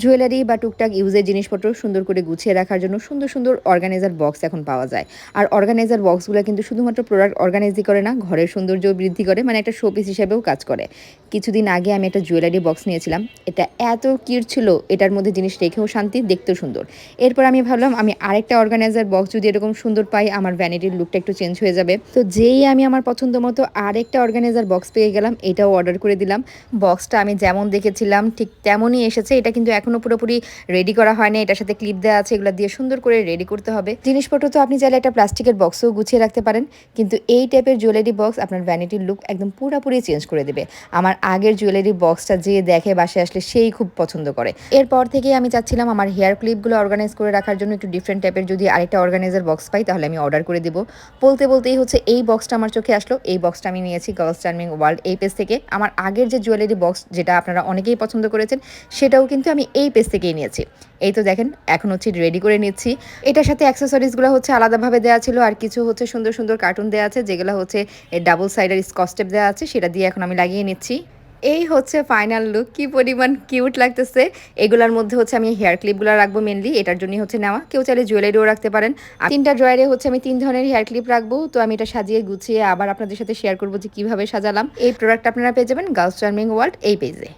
Jewellery বা টুকটাক ইউজের জিনিসপত্র সুন্দর করে গুছিয়ে রাখার জন্য সুন্দর সুন্দর অর্গানাইজার বক্স এখন পাওয়া যায়। আর অর্গানাইজার বক্সগুলো কিন্তু শুধুমাত্র প্রোডাক্ট অর্গানাইজই করে না, ঘরের সৌন্দর্য বৃদ্ধি করে মানে একটা শোপিস হিসেবেও কাজ করে। কিছুদিন আগে আমি একটা জুয়েলারি বক্স নিয়েছিলাম, এটা এত কিউট ছিল, এটার মধ্যে জিনিস রেখেও শান্তি, দেখতেও সুন্দর। এরপর আমি ভাবলাম, আমি আরেকটা অর্গানাইজার বক্স যদি এরকম সুন্দর পাই, আমার ভ্যানিটির লুকটা একটু চেঞ্জ হয়ে যাবে। তো যেই আমি আমার পছন্দ মতো আরেকটা অর্গানাইজার বক্স পেয়ে গেলাম, এটাও অর্ডার করে দিলাম। বক্সটা আমি যেমন দেখেছিলাম, ঠিক তেমনই এসেছে, এটা কিন্তু এখনও পুরোপুরি রেডি করা হয়নি। এটার সাথে ক্লিপ দেওয়া আছে, এগুলো দিয়ে সুন্দর করে রেডি করতে হবে। জিনিসপত্র তো আপনি চাইলে একটা প্লাস্টিকের বক্সও গুছিয়ে রাখতে পারেন, কিন্তু এই টাইপের জুয়েলারি বক্স আপনার ভ্যানিটির লুক একদম পুরোপুরি চেঞ্জ করে দেবে। আমার আগের জুয়েলারি বক্সটা যে দেখে বাসায় আসলে সেই খুব পছন্দ করে। এরপর থেকে আমি চাচ্ছিলাম আমার হেয়ার ক্লিপগুলো অর্গানাইজ করে রাখার জন্য একটু ডিফারেন্ট টাইপের যদি আরেকটা অর্গানাইজার বক্স পাই, তাহলে আমি অর্ডার করে দেবো। বলতে বলতেই হচ্ছে এই বক্সটা আমার চোখে আসলো। এই বক্সটা আমি নিয়েছি গার্লস টার্মিং ওয়ার্ল্ড এই পেজ থেকে। আমার আগের যে জুয়েলারি বক্স যেটা আপনারা অনেকেই পছন্দ করেছেন, সেটাও কিন্তু আমি এই পেজ থেকেই নিয়েছি। এই তো দেখেন, এখন হচ্ছে রেডি করে নিচ্ছি। এটার সাথে অ্যাক্সেসরিজগুলো হচ্ছে আলাদাভাবে দেওয়া ছিল আর কিছু হচ্ছে সুন্দর সুন্দর কার্টুন দেওয়া আছে, যেগুলো হচ্ছে ডাবল সাইডের স্কস্টেপ দেওয়া আছে, সেটা দিয়ে এখন আমি লাগিয়ে নিচ্ছি। এই হচ্ছে ফাইনাল লুক কি পরিমাণ কিউট লাগতেছে। এগুলোর মধ্যে হচ্ছে আমি হেয়ার ক্লিপগুলো রাখব মেনলি এটার জন্যই হচ্ছে নেওয়া। কেউ চাইলে জুয়েলারিও রাখতে পারেন। আর তিনটা ড্রয়ারে হচ্ছে আমি তিন ধরনের হেয়ার ক্লিপ রাখব। তো আমি এটা সাজিয়ে গুছিয়ে আবার আপনাদের সাথে শেয়ার করব যে কীভাবে সাজালাম। এই প্রোডাক্ট আপনারা পেয়ে যাবেন গার্লস চার্মিং ওয়ার্ল্ড এই পেজে